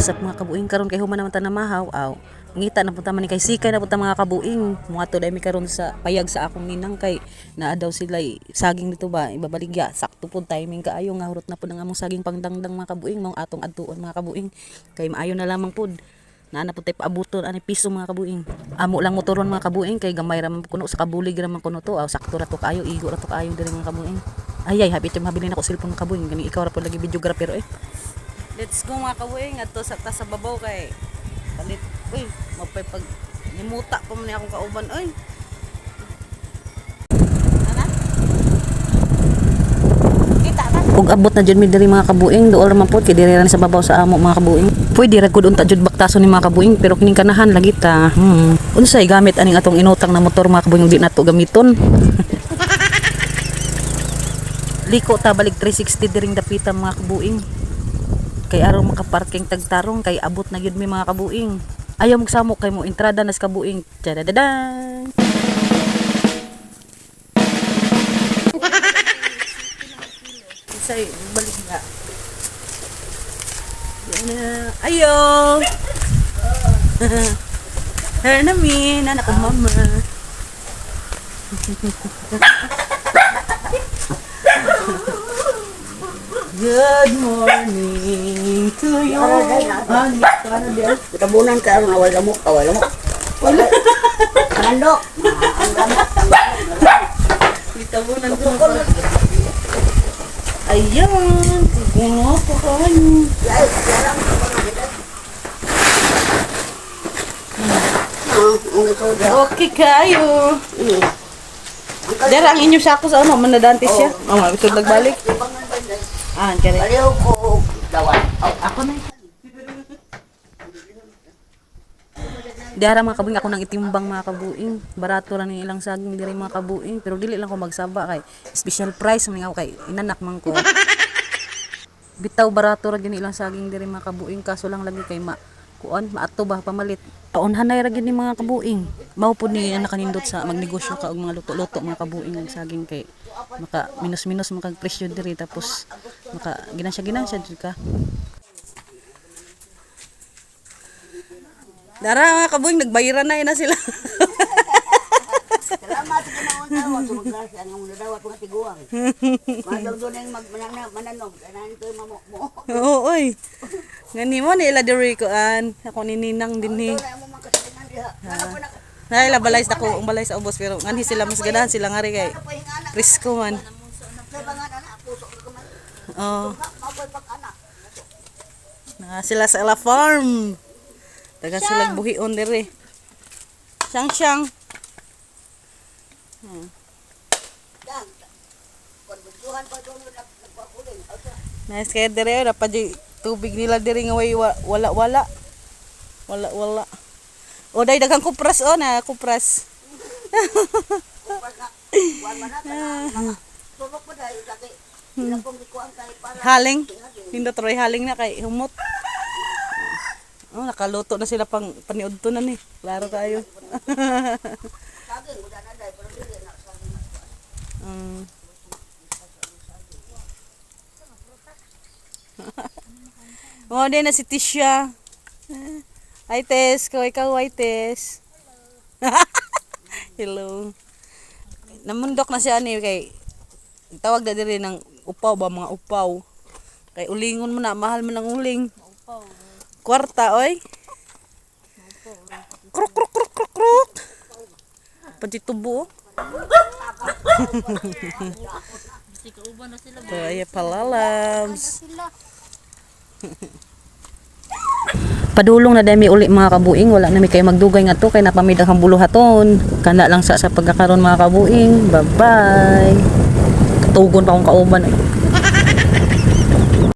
Up mga kabuing karon kay human naman ta na mahaw aw. Ngita na punta man ni kay sikay na punta mga kabuing. Mga to mi karon sa payag sa akong ninang kay naa daw sila saging dito ba ibabaligya sakto pud timing kaayo nga hurot na pud ang among saging pangdangdang mga kabuing mao atong adtuon mga kabuing. Kay maayo na lamang pud na na putay paabuton ani piso mga kabuing. Amo lang motoron mga kabuing kay gamay ra man kuno sa kabulig ra man kuno to aw. Sakto ra to kaayo igo ra to kaayo diri mga kabuing. Ay ay happy to mabili na ko cellphone kabuing gani ikaw ra pud lagi videographer eh Let's go mga kabuing ato sa ta sa babaw kay palit uy mapay pag nimuta pa man akong kauban oy. Ug abot na jud mi diri mga kabuing duol man pod kay diri sa babaw sa amo mga kabuing. Pwede ra gud unta jud baktason ni mga kabuing pero kining kanahan lagi ta. Hmm. Unsay gamit aning atong inutang na motor mga kabuing di nato gamiton. Liko ta balik 360 diring dapita mga kabuing kay araw makaparking tagtarong kay abot na gyud mi mga kabuing. Ayaw magsamok kay mo entrada nas kabuing. Tadadadan! Isay balik nga na. ayo! Her namin anak ko mama. Good morning Tabunan ka ang awal lamok, awal lamok. Wala. Nandok. Itabunan ko. Ayan. Tignan ko da. Okay kayo. Dara ang inyo sako sa ano, manadantis siya. Oh, oh bisod nagbalik. Ah, kare. Baliw ko dawan. Ako na. Dara mga kabuing ako nang itimbang mga kabuing. Barato lang yung ilang saging diri mga kabuing, pero dili lang ko magsaba kay special price man ako kay inanak man ko. Bitaw barato ra gyud ilang saging diri mga kabuing kaso lang lagi kay ma kuan maato ba pamalit. Paunhanay ra gyud ni mga kabuing. Mao pud ni anak kanindot sa magnegosyo ka og mga luto-luto mga kabuing og saging kay maka minus-minus maka presyo diri tapos maka ginansya ginansya jud ka. Dara mga kabuing nagbayaran na ina sila. Salamat sa kinahon na wag sumaglas ang mga dawat mga tiguang. Madog doon mananog. Anahan ko yung mamok mo. Oo, oy. Ngani mo nila diri ko an. Ako ni Ninang din ni. Nay la balay sa ko, ang balay sa ubos pero nganhi sila mas ganahan sila nga rin kay. Frisco man. Oh, na sila sa La Farm. Dagan sila buhion diri. Siyang siyang. Pa nagpakuling. Nice kaya diri ora pa di tubig nila diri nga wala wala. Wala wala. O dai dagang kupras o na kupras. Kupas na. Pa kay para Haling. Nindot roy haling na kay humot. Oh, nakaluto na sila pang paniud to na ni. Klaro tayo. Mm. Oh, din na si Tisha. Hi, Tess. Kaway kaway, Tess. Hello. Namundok na siya ni kay tawag na diri ng upaw ba mga upaw. Kay ulingon mo na mahal mo ng uling. Kwarta oy. Kruk kruk kruk kruk kruk. Pati tubo. Kaya palalams. Padulong na dami uli mga kabuing, wala na mi kay magdugay nga to kay napamidag ang buluhaton. Kana lang sa sa pagkakaroon mga kabuing. Bye-bye. Katugon pa akong kauban. eh.